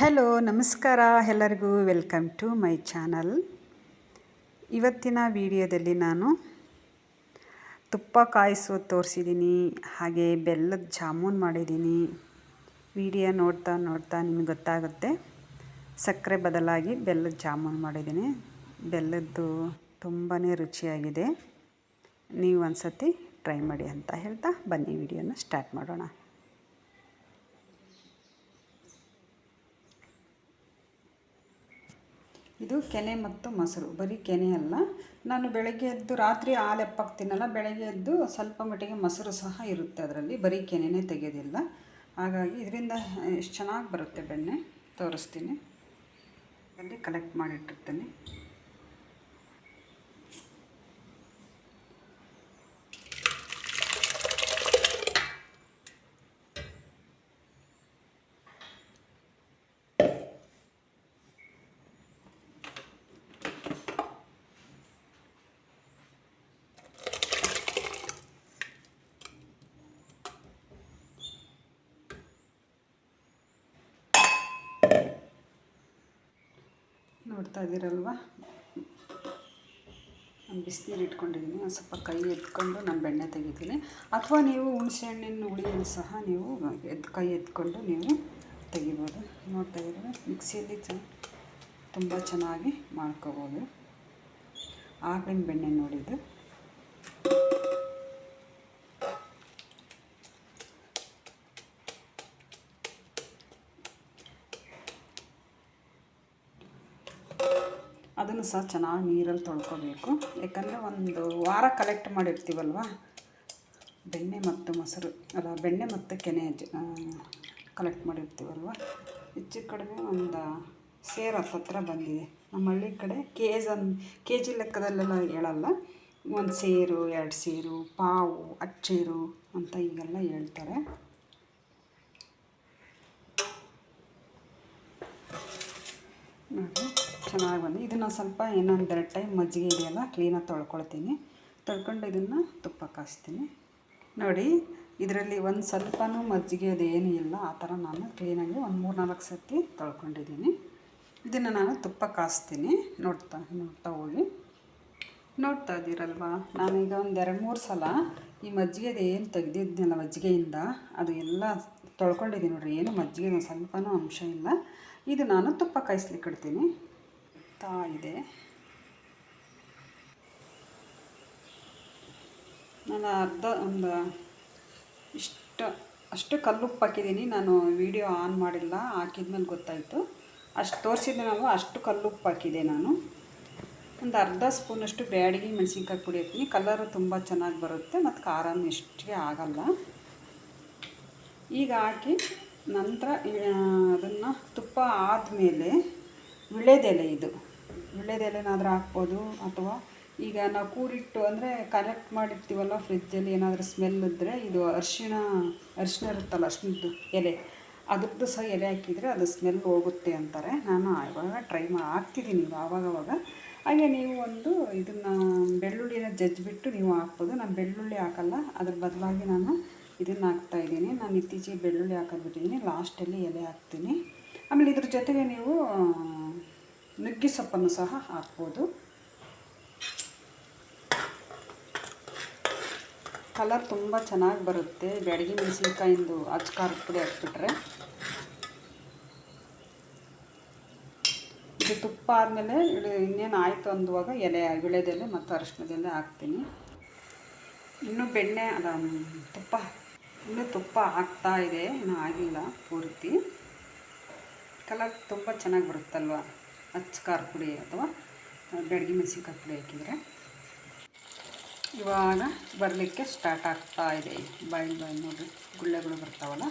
Hello ನಮಸ್ಕಾರ, ಎಲ್ಲರಿಗೂ welcome to my channel ಇವತ್ತಿನ ವಿಡಿಯೋದಲ್ಲಿ ನಾನು ತುಪ್ಪ ಕಾಯಿಸೋದು ತೋರಿಸಿದ್ದೀನಿ, ಹಾಗೆ ಬೆಲ್ಲದ ಜಾಮೂನ್ ಮಾಡಿದ್ದೀನಿ. ವಿಡಿಯೋ ನೋಡ್ತಾ ನೋಡ್ತಾ ನಿಮ್ಗೆ ಗೊತ್ತಾಗುತ್ತೆ. ಸಕ್ಕರೆ ಬದಲಾಗಿ ಬೆಲ್ಲದ ಜಾಮೂನ್ ಮಾಡಿದ್ದೀನಿ. ಬೆಲ್ಲದ್ದು ತುಂಬಾ ರುಚಿಯಾಗಿದೆ. ನೀವು ಒಂದು ಸತಿ ಟ್ರೈ ಮಾಡಿ ಅಂತ ಹೇಳ್ತಾ ಬನ್ನಿ, ವಿಡಿಯೋನ ಸ್ಟಾರ್ಟ್ ಮಾಡೋಣ. ಇದು ಕೆನೆ ಮತ್ತು ಮೊಸರು. ಬರೀ ಕೆನೆ ಅಲ್ಲ. ನಾನು ಬೆಳಗ್ಗೆ ಎದ್ದು ರಾತ್ರಿ ಹಾಲು ಎಪ್ಪಾಕ್ತೀನಲ್ಲ, ಬೆಳಗ್ಗೆ ಎದ್ದು ಸ್ವಲ್ಪ ಮಟ್ಟಿಗೆ ಮೊಸರು ಸಹ ಇರುತ್ತೆ ಅದರಲ್ಲಿ. ಬರೀ ಕೆನೆನೇ ತೆಗೆಯೋದಿಲ್ಲ ಹಾಗಾಗಿ ಇದರಿಂದ ಎಷ್ಟು ಚೆನ್ನಾಗಿ ಬರುತ್ತೆ ಬೆಣ್ಣೆ? ತೋರಿಸ್ತೀನಿ. ಅಲ್ಲಿ ಕಲೆಕ್ಟ್ ಮಾಡಿಟ್ಟಿರ್ತೀನಿ. ನೋಡ್ತಾ ಇದ್ದೀರಲ್ವ? ನಾನು ಬಿಸಿನೀರು ಇಟ್ಕೊಂಡಿದ್ದೀನಿ. ಒಂದು ಸ್ವಲ್ಪ ಕೈ ಎತ್ಕೊಂಡು ನಾನು ಬೆಣ್ಣೆ ತೆಗಿತೀನಿ. ಅಥವಾ ನೀವು ಹುಣಸೆ ಹಣ್ಣಿನ ಹುಳಿಯನ್ನು ಸಹ ನೀವು ಎದ್ ಕೈ ಎತ್ಕೊಂಡು ನೀವು ತೆಗಿಬೋದು. ನೋಡ್ತಾ ಇದ್ದೀರ? ಮಿಕ್ಸಿಯಲ್ಲಿ ಚ, ತುಂಬ ಚೆನ್ನಾಗಿ ಮಾಡ್ಕೋಬೋದು. ಆಗಿನ ಬೆಣ್ಣೆ ನೋಡಿದ್ದು. ಸಹ ಚೆನ್ನಾಗಿ ನೀರಲ್ಲಿ ತೊಳ್ಕೊಬೇಕು. ಯಾಕಂದರೆ ಒಂದು ವಾರ ಕಲೆಕ್ಟ್ ಮಾಡಿರ್ತೀವಲ್ವ? ಬೆಣ್ಣೆ ಮತ್ತು ಮೊಸರು, ಅಲ್ಲ ಬೆಣ್ಣೆ ಮತ್ತು ಕೆನೆ ಕಲೆಕ್ಟ್ ಮಾಡಿರ್ತೀವಲ್ವ? ಹೆಚ್ಚು ಕಡಿಮೆ ಒಂದು ಸೇರು ಹತ್ತತ್ರ ಬಂದಿದೆ. ನಮ್ಮ ಹಳ್ಳಿ ಕಡೆ ಕೆ ಜನ್ ಕೆ ಜಿ ಲೆಕ್ಕದಲ್ಲೆಲ್ಲ ಹೇಳಲ್ಲ. ಒಂದು ಸೇರು, ಎರಡು ಸೇರು, ಪಾವು, ಅಚ್ಚೇರು ಅಂತ ಹೀಗೆಲ್ಲ ಹೇಳ್ತಾರೆ. ನೋಡಿ. ಚೆನ್ನಾಗಿ ಬಂದು ಇದನ್ನು ಸ್ವಲ್ಪ ಇನ್ನೊಂದೆರಡು ಟೈಮ್ ಮಜ್ಜಿಗೆ ಇದೆಯಲ್ಲ ಕ್ಲೀನಾಗಿ ತೊಳ್ಕೊಳ್ತೀನಿ. ತೊಳ್ಕೊಂಡು ಇದನ್ನು ತುಪ್ಪ ಕಾಯಿಸ್ತೀನಿ ನೋಡಿ, ಇದರಲ್ಲಿ ಒಂದು ಸ್ವಲ್ಪನೂ ಮಜ್ಜಿಗೆ ಅದೇನೂ ಇಲ್ಲ. ಆ ಥರ ನಾನು ಕ್ಲೀನಾಗಿ ಒಂದು ಮೂರು ನಾಲ್ಕು ಸರ್ತಿ ತೊಳ್ಕೊಂಡಿದ್ದೀನಿ. ಇದನ್ನು ನಾನು ತುಪ್ಪ ಕಾಯಿಸ್ತೀನಿ ನೋಡ್ತಾ ನೋಡ್ತಾ ಹೋಗಿ. ನೋಡ್ತಾ ಇದ್ದೀರಲ್ವಾ? ನಾನೀಗ ಒಂದು ಎರಡು ಮೂರು ಸಲ ಈ ಮಜ್ಜಿಗೆದು ಏನು ತೆಗೆದಿದ್ನಲ್ಲ ಮಜ್ಜಿಗೆಯಿಂದ, ಅದು ಎಲ್ಲ ತೊಳ್ಕೊಂಡಿದ್ದೀನಿ ನೋಡಿರಿ. ಏನು ಮಜ್ಜಿಗೆ ಸ್ವಲ್ಪನೂ ಅಂಶ ಇಲ್ಲ. ಇದು ನಾನು ತುಪ್ಪ ಕಾಯಿಸ್ಲಿಕ್ಕೆ ಇಡ್ತೀನಿ. ತಾ ಇದೆ. ನಾನು ಅರ್ಧ ಒಂದು ಇಷ್ಟು, ಅಷ್ಟು ಕಲ್ಲುಪ್ಪು ಹಾಕಿದ್ದೀನಿ. ನಾನು ವಿಡಿಯೋ ಆನ್ ಮಾಡಿಲ್ಲ, ಹಾಕಿದ್ಮೇಲೆ ಗೊತ್ತಾಯಿತು. ಅಷ್ಟು ತೋರಿಸಿದ್ದೆ ನಾವು ಅಷ್ಟು ಕಲ್ಲುಪ್ಪು ಹಾಕಿದೆ ನಾನು. ಒಂದು ಅರ್ಧ ಸ್ಪೂನಷ್ಟು ಬ್ಯಾಡಿಗೆ ಮೆಣಸಿನ್ಕಾಯಿ ಪುಡಿ ಹಾಕ್ತೀನಿ. ಕಲರು ತುಂಬ ಚೆನ್ನಾಗಿ ಬರುತ್ತೆ, ಮತ್ತು ಖಾರನೂ ಎಷ್ಟಿಗೆ ಆಗಲ್ಲ. ಈಗ ಹಾಕಿ ನಂತರ ಅದನ್ನು ತುಪ್ಪ ಆದಮೇಲೆ ವಿಳೆದೆಲೆ ಇದು. ವಿಳೆದೆಲೆನಾದರೂ ಹಾಕ್ಬೋದು ಅಥವಾ ಈಗ ನಾವು ಕೂಡಿಟ್ಟು ಅಂದರೆ ಕಲೆಕ್ಟ್ ಮಾಡಿರ್ತೀವಲ್ಲ ಫ್ರಿಜ್ಜಲ್ಲಿ ಏನಾದರೂ ಸ್ಮೆಲ್ ಇದ್ದರೆ ಇದು ಅರಿಶಿಣ ಅರಿಶಿಣ ಇರುತ್ತಲ್ಲ ಅರ್ಶಿಣದ್ದು ಎಲೆ, ಅದ್ರದ್ದು ಸಹ ಎಲೆ ಹಾಕಿದರೆ ಅದು ಸ್ಮೆಲ್ ಹೋಗುತ್ತೆ ಅಂತಾರೆ. ನಾನು ಆವಾಗ ಟ್ರೈ ಮಾ ಹಾಕ್ತಿದ್ದೀನಿ ಆವಾಗವಾಗ. ಹಾಗೆ ನೀವು ಒಂದು ಇದನ್ನು ಬೆಳ್ಳುಳ್ಳಿನ ಜಜ್ಜಿಬಿಟ್ಟು ನೀವು ಹಾಕ್ಬೋದು. ನಾನು ಬೆಳ್ಳುಳ್ಳಿ ಹಾಕಲ್ಲ, ಅದ್ರ ಬದಲಾಗಿ ನಾನು ಇದನ್ನು ಹಾಕ್ತಾಯಿದ್ದೀನಿ ನಾನು ಇತ್ತೀಚೆಗೆ ಬೆಳ್ಳುಳ್ಳಿ ಹಾಕೋದು ಬಿಟ್ಟಿದ್ದೀನಿ ಲಾಸ್ಟಲ್ಲಿ ಎಲೆ ಹಾಕ್ತೀನಿ. ಆಮೇಲೆ ಇದ್ರ ಜೊತೆಗೆ ನೀವು ನುಗ್ಗಿ ಸೊಪ್ಪನ್ನು ಸಹ ಹಾಕ್ಬೋದು. ಕಲರ್ ತುಂಬ ಚೆನ್ನಾಗಿ ಬರುತ್ತೆ. ಬೆಡಗಿ ಮೆಣಸಿನ್ಕಾಯಿಂದು ಅಚ್ಚ ಖಾರದ ಪುಡಿ ಹಾಕ್ಬಿಟ್ರೆ. ಇದು ತುಪ್ಪ ಆದಮೇಲೆ ಇನ್ನೇನು ಆಯಿತು ಅಂದುವಾಗ ಎಲೆ ವಿಳೆದೆಲೆ ಮತ್ತು ಅರಶಿನದೆಲೆ ಹಾಕ್ತೀನಿ. ಇನ್ನೂ ಬೆಣ್ಣೆ, ಅದ ತುಪ್ಪ. ಇನ್ನೂ ತುಪ್ಪ ಹಾಕ್ತಾ ಇದೆ. ಇನ್ನೂ ಆಗಿಲ್ಲ ಪೂರ್ತಿ. ಕಲರ್ ತುಂಬ ಚೆನ್ನಾಗಿ ಬರುತ್ತಲ್ವ? ಅಚ್ಚ ಖಾರ ಪುಡಿ ಅಥವಾ ಬೆಳಗ್ಗೆ ಮೆಣಸಿನ್ಕಾಯಿ ಪುಡಿ ಹಾಕಿದರೆ. ಇವಾಗ ಬರಲಿಕ್ಕೆ ಸ್ಟಾರ್ಟ್ ಆಗ್ತಾ ಇದೆ. ಬಾಯಿ ಬಾಯಿ ನೋಡಿರಿ, ಗುಳ್ಳೆಗಳು ಬರ್ತಾವಲ್ಲ,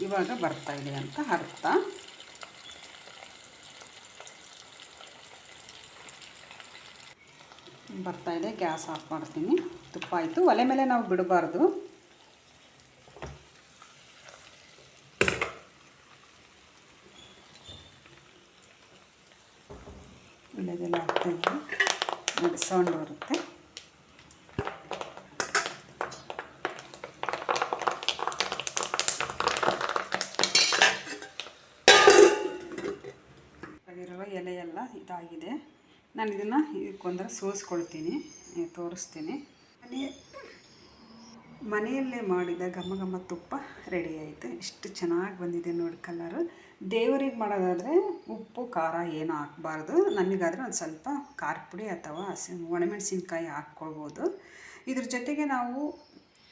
ಇವಾಗ ಬರ್ತಾ ಇದೆ ಅಂತ ಅರ್ಥ. ಬರ್ತಾ ಇದೆ, ಗ್ಯಾಸ್ ಆಫ್ ಮಾಡ್ತೀನಿ. ತುಪ್ಪ ಆಯಿತು. ಒಲೆ ಮೇಲೆ ನಾವು ಬಿಡಬಾರ್ದು. ಇಲ್ಲದೆಲ್ಲ ಹಾಕ್ತಾಯಿದ್ವಿ ನೋಡಿ ಸೌಂಡ್ ಬರುತ್ತೆ. ಎಲೆ ಎಲ್ಲ ಇದಾಗಿದೆ. ನಾನು ಇದನ್ನು ಇದಕ್ಕೊಂದರ ಸೋಸ್ಕೊಳ್ತೀನಿ. ತೋರಿಸ್ತೀನಿ. ಮನೆ ಮನೆಯಲ್ಲೇ ಮಾಡಿದ ಘಮ ಘಮ ತುಪ್ಪ ರೆಡಿ ಆಯಿತು. ಇಷ್ಟು ಚೆನ್ನಾಗಿ ಬಂದಿದೆ ನೋಡಿ ಕಲರು ದೇವರಿಗೆ ಮಾಡೋದಾದರೆ ಉಪ್ಪು, ಖಾರ ಏನು ಹಾಕ್ಬಾರ್ದು. ನಮಗಾದರೆ ಒಂದು ಸ್ವಲ್ಪ ಖಾರ ಪುಡಿ ಅಥವಾ ಹಸಿ ಒಣಮೆಣಸಿನ್ಕಾಯಿ ಹಾಕ್ಕೊಳ್ಬೋದು. ಇದ್ರ ಜೊತೆಗೆ ನಾವು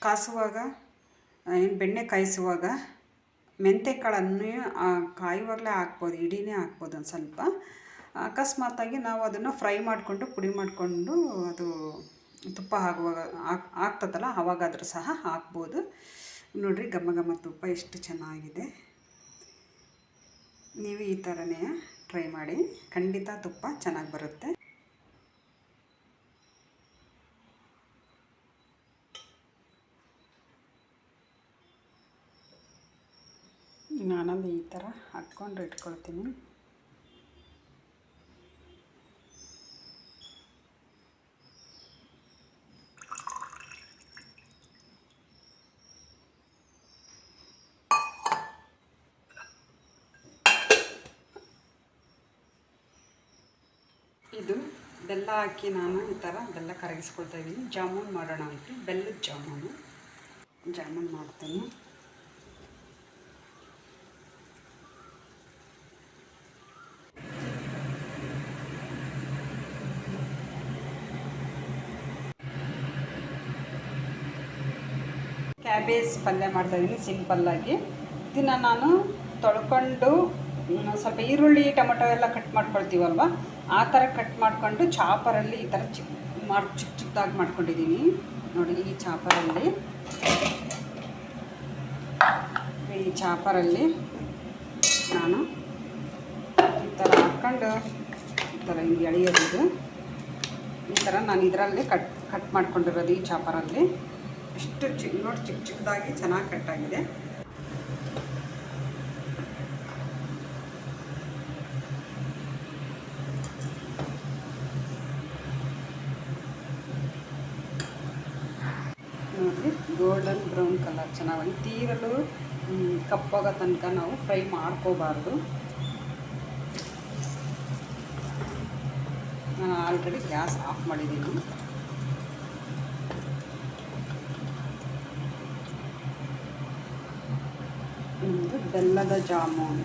ಕಾಸುವಾಗ ಏನು ಬೆಣ್ಣೆ ಕಾಯಿಸುವಾಗ ಮೆಂತೆಕಾಳನ್ನು ಕಾಯುವಾಗಲೇ ಹಾಕ್ಬೋದು, ಇಡೀನೇ ಹಾಕ್ಬೋದು ಒಂದು ಸ್ವಲ್ಪ. ಅಕಸ್ಮಾತಾಗಿ ನಾವು ಅದನ್ನು ಫ್ರೈ ಮಾಡಿಕೊಂಡು, ಪುಡಿ ಮಾಡಿಕೊಂಡು ಅದು ತುಪ್ಪ ಹಾಕುವಾಗ ಹಾಕ್ ಆವಾಗಾದರೂ ಸಹ ಹಾಕ್ಬೋದು. ನೋಡಿರಿ ಘಮ ಘಮ ತುಪ್ಪ ಎಷ್ಟು ಚೆನ್ನಾಗಿದೆ. ನೀವು ಈ ಥರನೇ ಟ್ರೈ ಮಾಡಿ. ಖಂಡಿತ ತುಪ್ಪ ಚೆನ್ನಾಗಿ ಬರುತ್ತೆ. ನಾನಲ್ಲಿ ಈ ಥರ ಹಾಕ್ಕೊಂಡು ಇಟ್ಕೊಳ್ತೀನಿ. ಇದು ಬೆಲ್ಲ ಹಾಕಿ ನಾನು ಈ ಥರ ಬೆಲ್ಲ ಕರಗಿಸ್ಕೊಳ್ತಾ ಇದ್ದೀನಿ. ಜಾಮೂನ್ ಮಾಡೋಣ ಅಂತ. ಬೆಲ್ಲದ ಜಾಮೂನು. ಜಾಮೂನ್ ಮಾಡ್ತೀನಿ. ಕ್ಯಾಬೇಜ್ ಪಲ್ಯ ಮಾಡ್ತಾಯಿದ್ದೀನಿ ಸಿಂಪಲ್ಲಾಗಿ ಇದನ್ನು ನಾನು ತೊಳ್ಕೊಂಡು ಸ್ವಲ್ಪ ಈರುಳ್ಳಿ, ಟೊಮೆಟೊ ಎಲ್ಲ ಕಟ್ ಮಾಡ್ಕೊಳ್ತೀವಲ್ವ? ಆ ಥರ ಕಟ್ ಮಾಡಿಕೊಂಡು ಚಾಪರಲ್ಲಿ ಈ ಥರ ಚಿಕ್ಕ ಮಾಡಿ ಚಿಕ್ಕ ಚಿಕ್ಕದಾಗಿ ಮಾಡ್ಕೊಂಡಿದ್ದೀನಿ ನೋಡಿ ಈ ಚಾಪರಲ್ಲಿ ಈ ಚಾಪರಲ್ಲಿ ನಾನು ಈ ಥರ ಹಾಕ್ಕೊಂಡು ಈ ಥರ ಹಿಂಗೆ ಎಳೆಯೋದು ಈ ಥರ ನಾನು ಇದರಲ್ಲಿ ಕಟ್ ಕಟ್ ಮಾಡ್ಕೊಂಡಿರೋದು ಈ ಚಾಪರಲ್ಲಿ ಎಷ್ಟು ಚಿಕ್ಕ ನೋಡಿ ಚಿಕ್ಕ ಚಿಕ್ಕದಾಗಿ ಚೆನ್ನಾಗಿ ಕಟ್ಟಾಗಿದೆ ನೋಡಿ ಗೋಲ್ಡನ್ ಬ್ರೌನ್ ಕಲರ್ ತೀರಲು ಕಪ್ಪಾಗೋ ತನಕ ನಾವು ಫ್ರೈ ಮಾಡ್ಕೋಬಾರ್ದು. ನಾನು ಆಲ್ರೆಡಿ ಗ್ಯಾಸ್ ಆಫ್ ಮಾಡಿದ್ದೀನಿ. ಬೆಲ್ಲದ ಜಾಮೂನ್.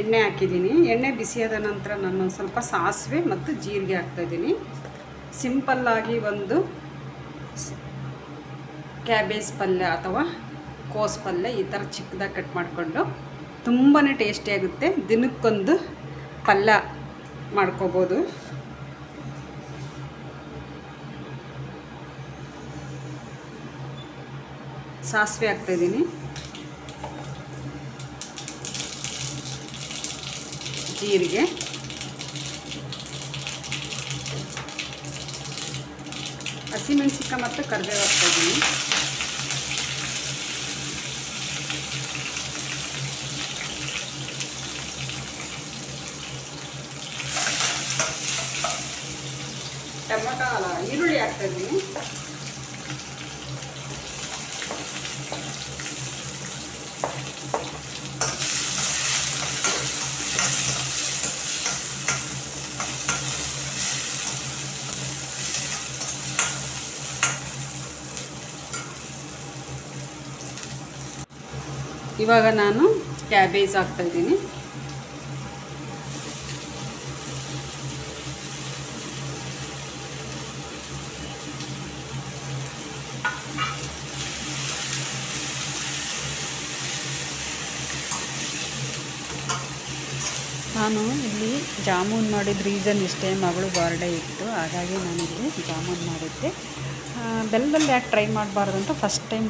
ಎಣ್ಣೆ ಹಾಕಿದ್ದೀನಿ. ಎಣ್ಣೆ ಬಿಸಿಯಾದ ನಂತರ ನಾನು ಸ್ವಲ್ಪ ಸಾಸಿವೆ ಮತ್ತು ಜೀರಿಗೆ ಹಾಕ್ತಾಯಿದ್ದೀನಿ ಸಿಂಪಲ್ಲಾಗಿ ಒಂದು ಕ್ಯಾಬೇಜ್ ಪಲ್ಯ ಅಥವಾ ಕೋಸ್ ಪಲ್ಯ ಈ ಥರ ಚಿಕ್ಕದಾಗಿ ಕಟ್ ಮಾಡಿಕೊಂಡು ತುಂಬಾ ಟೇಸ್ಟಿಯಾಗುತ್ತೆ ದಿನಕ್ಕೊಂದು ಪಲ್ಯ ಮಾಡ್ಕೋಬೋದು. ಸಾಸಿವೆ ಹಾಕ್ತಾಯಿದ್ದೀನಿ ಜೀರಿಗೆ ಹಸಿಮೆಣ್ಸಿನ್ಕಾಯಿ ಮತ್ತು ಕರಿಬೇವು ಹಾಕ್ತಾಯಿದ್ದೀನಿ ಟೊಮೊಟೊ ಅಲ್ಲ ಈರುಳ್ಳಿ ಹಾಕ್ತಾಯಿದ್ದೀನಿ ಇವಾಗ ನಾನು ಕ್ಯಾಬೇಜ್ ಹಾಕ್ತಾಯಿದ್ದೀನಿ ನಾನು ಇಲ್ಲಿ ಜಾಮೂನ್ ಮಾಡಿದ ರೀಸನ್ ಇಷ್ಟೇ ಮಗಳು ಬರ್ಡೇ ಇತ್ತು. ಹಾಗಾಗಿ ನಾನಿಲ್ಲಿ ಜಾಮೂನ್ ಮಾಡಿದ್ದೆ. ಬೆಲ್ಲದಲ್ಲಿ ಯಾಕೆ ಟ್ರೈ ಮಾಡಬಾರ್ದು ಅಂತ ಫಸ್ಟ್ ಟೈಮ್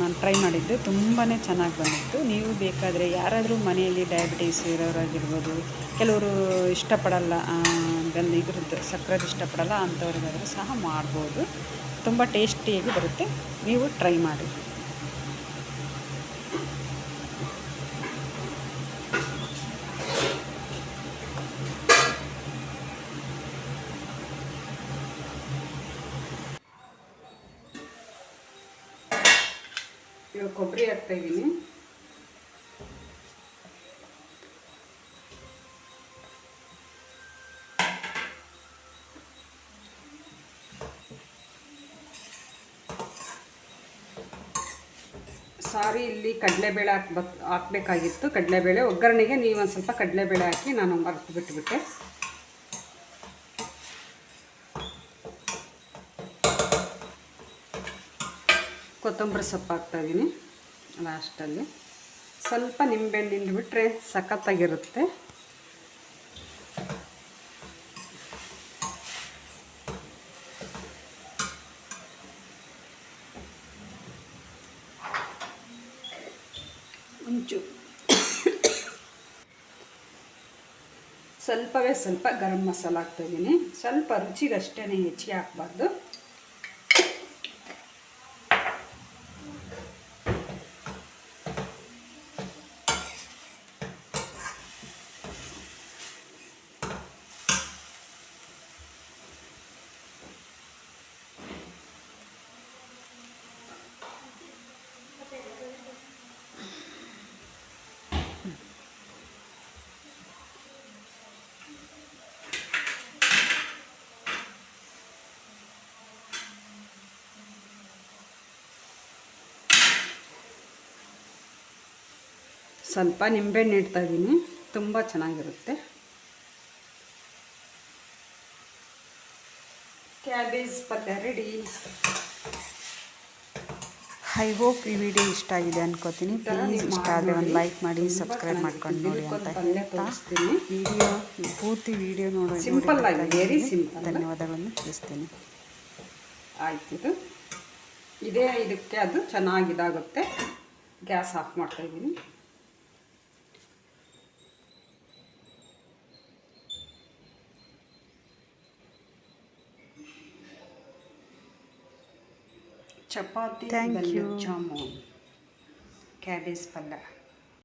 ನಾನು ಟ್ರೈ ಮಾಡಿದ್ದೆ. ತುಂಬಾ ಚೆನ್ನಾಗಿ ಬಂದಿತ್ತು. ನೀವು ಬೇಕಾದರೆ ಯಾರಾದರೂ ಮನೆಯಲ್ಲಿ ಡಯಾಬಿಟೀಸ್ ಇರೋರಾಗಿರ್ಬೋದು, ಕೆಲವರು ಇಷ್ಟಪಡಲ್ಲ ಬೆಲ್ಲ ಇದ್ರದ್ದು ಸಕ್ಕರೆ ಇಷ್ಟಪಡಲ್ಲ, ಅಂಥವ್ರಿಗಾದರೂ ಸಹ ಮಾಡ್ಬೋದು. ತುಂಬ ಟೇಸ್ಟಿಯಾಗಿ ಬರುತ್ತೆ. ನೀವು ಟ್ರೈ ಮಾಡಿ. ಇವಾಗ ಕೊಬ್ಬರಿ ಹಾಕ್ತಾ ಇದ್ದೀನಿ. ಸಾರಿ, ಇಲ್ಲಿ ಕಡಲೆಬೇಳೆ ಹಾಕ್ಬೇಕು ಹಾಕ್ಬೇಕಾಗಿತ್ತು. ಕಡಲೆಬೇಳೆ ಒಗ್ಗರಣೆಗೆ ನೀವು ಒಂದು ಸ್ವಲ್ಪ ಕಡಲೆಬೇಳೆ ಹಾಕಿ ನಾನು ಮರೆತು ಬಿಟ್ಟುಬಿಟ್ಟೆ ಕೊತ್ತಂಬರಿ ಸೊಪ್ಪು ಹಾಕ್ತಾಯಿದ್ದೀನಿ ಲಾಸ್ಟಲ್ಲಿ ಸ್ವಲ್ಪ ನಿಂಬೆಹಣ್ಣು ಹಿಂಡ್ಬಿಟ್ರೆ ಸಖತ್ತಾಗಿರುತ್ತೆ. ಸ್ವಲ್ಪವೇ ಸ್ವಲ್ಪ ಗರಂ ಮಸಾಲ ಹಾಕ್ತಾಯಿದ್ದೀನಿ ಸ್ವಲ್ಪ ರುಚಿಗಷ್ಟೇ ಹೆಚ್ಚಿಗೆ ಹಾಕ್ಬಾರ್ದು. ಸ್ವಲ್ಪ ನಿಂಬೆಹಣ್ಣು ಇಡ್ತಾ ಇದ್ದೀನಿ. ತುಂಬ ಚೆನ್ನಾಗಿರುತ್ತೆ. ಕ್ಯಾಬೇಜ್ ಪಲ್ಯ ರೆಡಿ ಐ ಹೋಪ್ ಈ ವಿಡಿಯೋ ಇಷ್ಟ ಆಗಿದೆ ಅನ್ಕೋತೀನಿ. ಪ್ಲೀಸ್ ಇಷ್ಟ ಆದರೆ ಒಂದು ಲೈಕ್ ಮಾಡಿ ಸಬ್ಸ್ಕ್ರೈಬ್ ಮಾಡ್ಕೊಂಡು ನೋಡಿ ಅಂತ ಹೇಳ್ತೀನಿ ಹೇಳ್ತಾ. ವಿಡಿಯೋ ಪೂರ್ತಿ ವಿಡಿಯೋ ನೋಡಿ ಸಿಂಪಲ್ ಆಗಿ, ವೆರಿ simple. ಧನ್ಯವಾದಗಳನ್ನು ತಿಳಿಸ್ತೀನಿ. ಇದು. ಇದೇ ಇದಕ್ಕೆ ಅದು ಚೆನ್ನಾಗಿದಾಗುತ್ತೆ. ಗ್ಯಾಸ್ ಆಫ್ ಮಾಡ್ತಾ ಚಪಾತಿ Thank ಬೆಲ್ಲ you. ಜಾಮೂನ್ ಕ್ಯಾಬೇಜ್ ಪಲ್ಯ